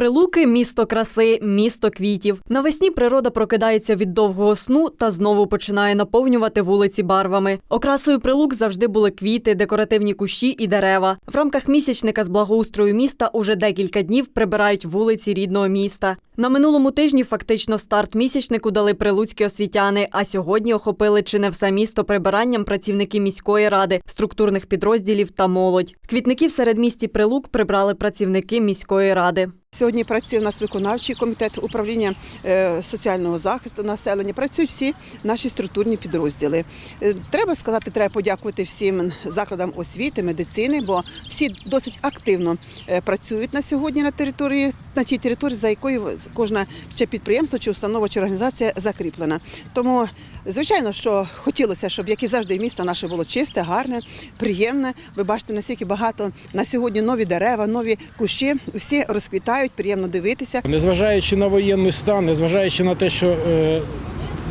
Прилуки місто краси, місто квітів. Навесні природа прокидається від довгого сну та знову починає наповнювати вулиці барвами. Окрасою прилук завжди були квіти, декоративні кущі і дерева. В рамках місячника з благоустрою міста уже декілька днів прибирають вулиці рідного міста. На минулому тижні фактично старт місячнику дали прилуцькі освітяни, а сьогодні охопили чи не все місто прибиранням працівники міської ради, структурних підрозділів та молодь. Квітників в середмісті Прилук прибрали працівники міської ради. Сьогодні працює у нас виконавчий комітет управління е, соціального захисту населення. Працюють всі наші структурні підрозділи. Е, Треба сказати, треба подякувати всім закладам освіти, медицини, бо всі досить активно е, працюють на сьогодні на території, на тій території, за якою кожне чи підприємство, чи установа, чи організація закріплена. Тому, звичайно, що хотілося, щоб як і завжди місто наше було чисте, гарне, приємне. Ви бачите, наскільки багато на сьогодні нові дерева, нові кущі, всі розквітають, приємно дивитися. Незважаючи на воєнний стан, незважаючи на те, що е,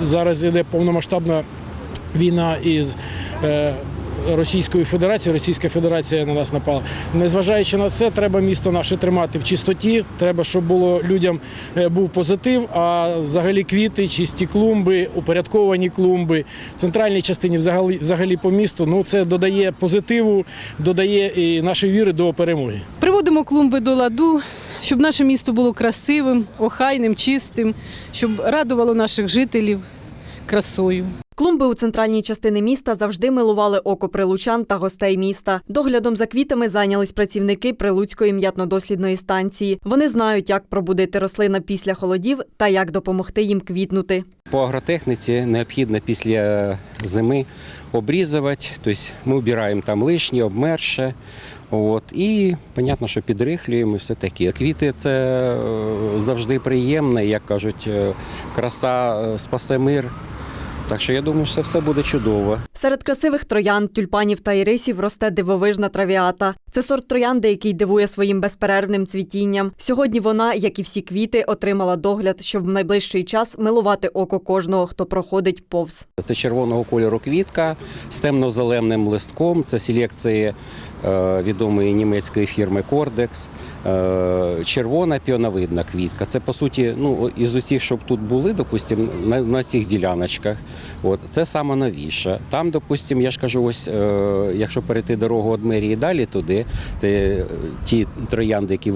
зараз йде повномасштабна війна із е, Російською Федерацією, Російська Федерація на нас напала. Незважаючи на це, треба місто наше тримати в чистоті. Треба, щоб було людям е, був позитив. А взагалі квіти, чисті клумби, упорядковані клумби, центральній частині взагалі, взагалі по місту. Ну це додає позитиву, додає і нашої віри до перемоги. Приводимо клумби до ладу, щоб наше місто було красивим, охайним, чистим, щоб радувало наших жителів красою. Клумби у центральній частині міста завжди милували око прилучан та гостей міста. Доглядом за квітами зайнялись працівники Прилуцької м'ятно-дослідної станції. Вони знають, як пробудити рослина після холодів та як допомогти їм квітнути. По агротехніці необхідно після зими обрізувати, тобто ми обираємо там лишнє, обмерше. От, і, понятно, що підрихлюємо все таке. Квіти це е, завжди приємно, як кажуть, е, краса е, спасе мир. Так що я думаю, що все буде чудово. Серед красивих троян, тюльпанів та ірисів росте дивовижна травіата. Це сорт троянди, який дивує своїм безперервним цвітінням. Сьогодні вона, як і всі квіти, отримала догляд, щоб в найближчий час милувати око кожного, хто проходить повз. Це червоного кольору квітка з темно-зеленим листком. Це селекції е, відомої німецької фірми Кордекс. Червона піоновидна квітка. Це по суті, ну із усіх, щоб тут були, допустимо, на, цих діляночках. От це саме. Там, допустимо, я ж кажу, ось е, якщо перейти дорогу від мерії далі туди, те, ті троянди, які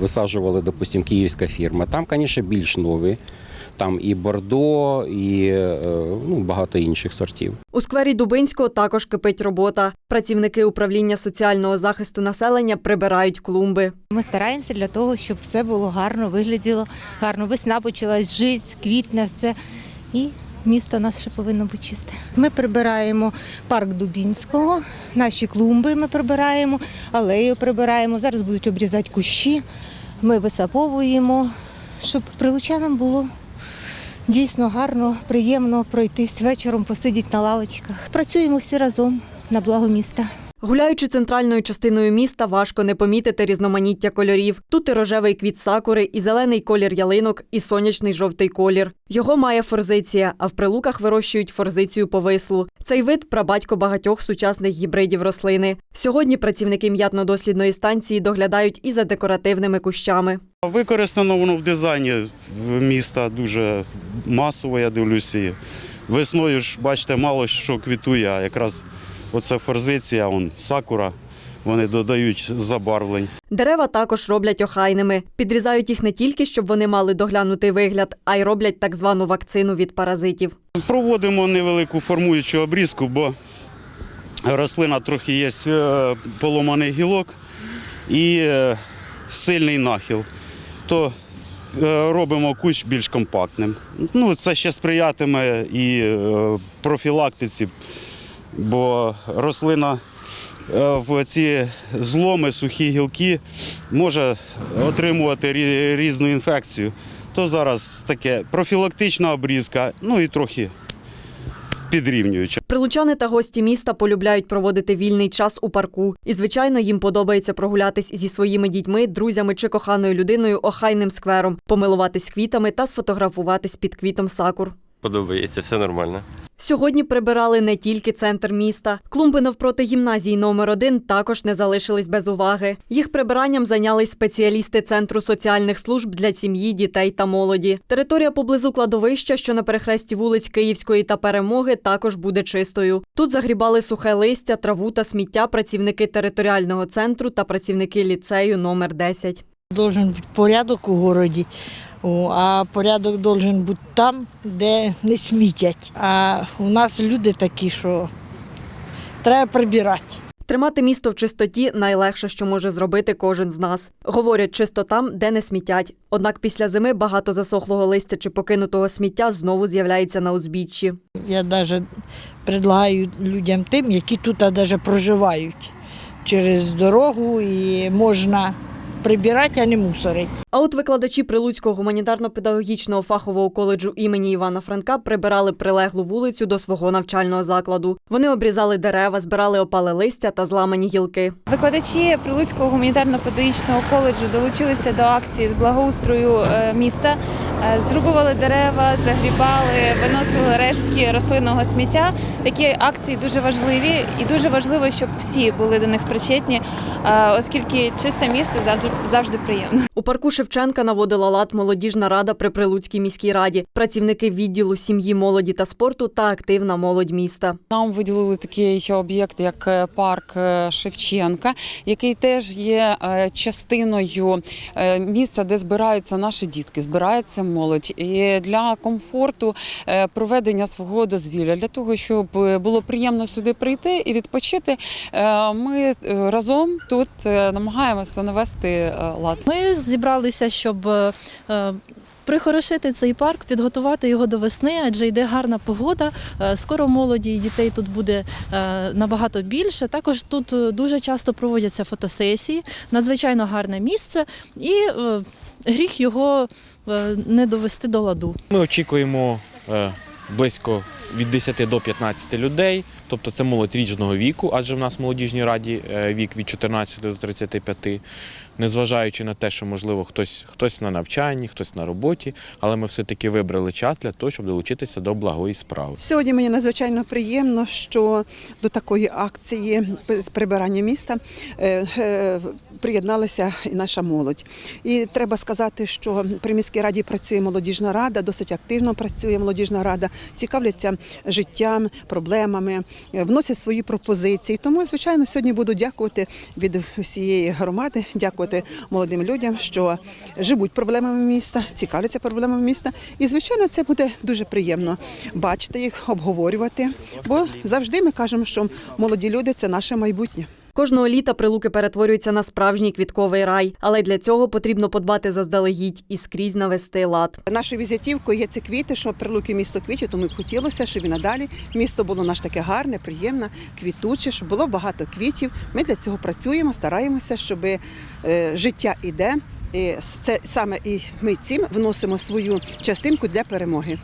висаджували, допустимо, київська фірма, там, звісно, більш нові. Там і бордо, і е, ну, багато інших сортів. У сквері Дубинського також кипить робота. Працівники управління соціального захисту населення прибирають клумби. Ми стараємося для того, щоб все було гарно, вигляділо гарно. Весна почалась жити, квітне все. І місто наше повинно бути чисте. Ми прибираємо парк Дубінського, наші клумби ми прибираємо, алею прибираємо. Зараз будуть обрізати кущі. Ми висаповуємо, щоб прилучанам було дійсно гарно, приємно пройтись вечором, посидіти на лавочках. Працюємо всі разом на благо міста. Гуляючи центральною частиною міста, важко не помітити різноманіття кольорів. Тут і рожевий квіт сакури, і зелений колір ялинок, і сонячний жовтий колір. Його має форзиція, а в прилуках вирощують форзицію повислу. Цей вид прабатько багатьох сучасних гібридів рослини. Сьогодні працівники м'ятно-дослідної станції доглядають і за декоративними кущами. Використано воно в дизайні міста дуже масово, я дивлюся. Весною ж, бачите, мало що квітує, а якраз оце форзиція, он, сакура, вони додають забарвлень. Дерева також роблять охайними. Підрізають їх не тільки, щоб вони мали доглянутий вигляд, а й роблять так звану вакцину від паразитів. Проводимо невелику формуючу обрізку, бо рослина трохи є е, поломаний гілок і е, сильний нахил. То е, робимо кущ більш компактним. Ну, це ще сприятиме і профілактиці, бо рослина е, в ці зломи, сухі гілки може отримувати різну інфекцію. То зараз таке профілактична обрізка, ну і трохи підрівнююча. Прилучани та гості міста полюбляють проводити вільний час у парку. І, звичайно, їм подобається прогулятись зі своїми дітьми, друзями чи коханою людиною охайним сквером, помилуватись квітами та сфотографуватись під квітом сакур. Подобається, все нормально. Сьогодні прибирали не тільки центр міста. Клумби навпроти гімназії номер 1 також не залишились без уваги. Їх прибиранням зайнялись спеціалісти Центру соціальних служб для сім'ї, дітей та молоді. Територія поблизу кладовища, що на перехресті вулиць Київської та Перемоги, також буде чистою. Тут загрібали сухе листя, траву та сміття працівники територіального центру та працівники ліцею номер 10. Должен бути порядок у городі, а порядок должен бути там, де не смітять. А у нас люди такі, що треба прибирати. Тримати місто в чистоті найлегше, що може зробити кожен з нас. Говорять, чисто там, де не смітять. Однак після зими багато засохлого листя чи покинутого сміття знову з'являється на узбіччі. Я навіть предлагаю людям тим, які тут навіть проживають через дорогу і можна прибирати, а не мусорити. А от викладачі Прилуцького гуманітарно-педагогічного фахового коледжу імені Івана Франка прибирали прилеглу вулицю до свого навчального закладу. Вони обрізали дерева, збирали опале листя та зламані гілки. Викладачі Прилуцького гуманітарно-педагогічного коледжу долучилися до акції з благоустрою е, міста, Е, зрубували дерева, загрібали, виносили рештки рослинного сміття. Такі акції дуже важливі і дуже важливо, щоб всі були до них причетні, е, оскільки чисте місто завжди завжди приємно. У парку Шевченка наводила лад молодіжна рада при Прилуцькій міській раді, працівники відділу сім'ї, молоді та спорту та активна молодь міста. Нам виділили такий об'єкт, як е, парк е, Шевченка, який теж є е, частиною місця, де збираються наші дітки, збирається молодь. І для комфорту проведення свого дозвілля, для того, щоб було приємно сюди прийти і відпочити, ми разом тут намагаємося навести е, лад. Ми зібралися, щоб е, е, прихорошити цей парк, підготувати його до весни, адже йде гарна погода. Скоро молоді і дітей тут буде набагато більше. Також тут дуже часто проводяться фотосесії, надзвичайно гарне місце, і гріх його не довести до ладу. Ми очікуємо близько від 10 до 15 людей, тобто це молодь різного віку, адже в нас в молодіжній раді е, вік від 14 до 35, незважаючи на те, що можливо хтось, хтось на навчанні, хтось на роботі, але ми все-таки вибрали час для того, щоб долучитися до благої справи. Сьогодні мені надзвичайно приємно, що до такої акції з прибирання міста е, е, приєдналася і наша молодь. І треба сказати, що при міській раді працює молодіжна рада, досить активно працює молодіжна рада, цікавляться життям, проблемами, е, вносять свої пропозиції. Тому, звичайно, сьогодні буду дякувати від усієї громади, дякувати молодим людям, що живуть проблемами міста, цікавляться проблемами міста. І, звичайно, це буде дуже приємно бачити їх, обговорювати. Бо завжди ми кажемо, що молоді люди це наше майбутнє. Кожного літа прилуки перетворюються на справжній квітковий рай, але для цього потрібно подбати заздалегідь і скрізь навести лад. Нашою візитівкою є ці квіти, що прилуки місто квітів, тому хотілося, щоб і надалі місто було наше таке гарне, приємне, квітуче, щоб було багато квітів. Ми для цього працюємо, стараємося, щоб е, життя іде. І це саме і ми цим вносимо свою частинку для перемоги.